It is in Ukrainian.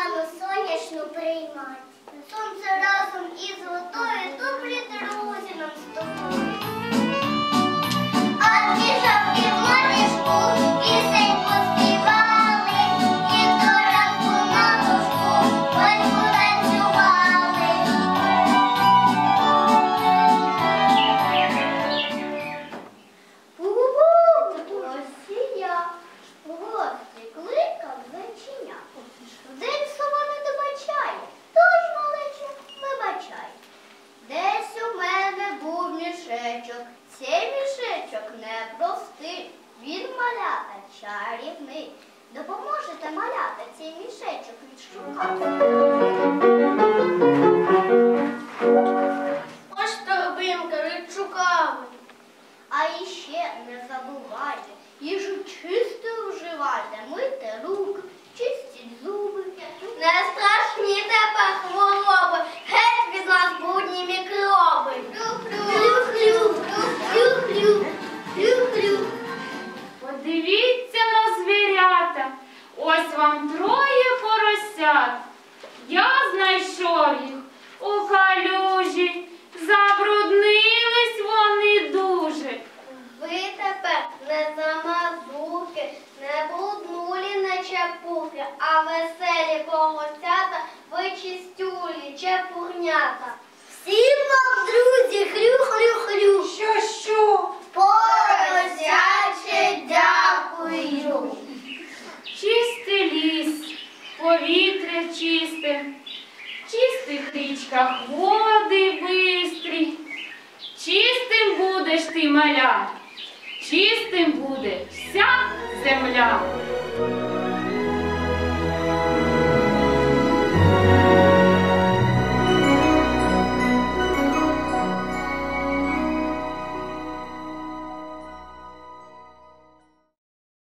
погану сонячну приймать. Сонце разом із водою. малята чарівний. Допоможете маляти цей мішечок від шукати. обірвав у калюжі. Забруднились вони дуже. Ви тепер не замазухи, не бруднулі, не чепухи, а веселі богоцята, ви чистюлі, чепурнята. Всім вам, друзі, хрю-хрю-хрю. Що, що? Поросяче дякую. Чистий ліс, повітря чисте чистих річках води бистрі. Чистим будеш ти маля, чистим буде вся земля.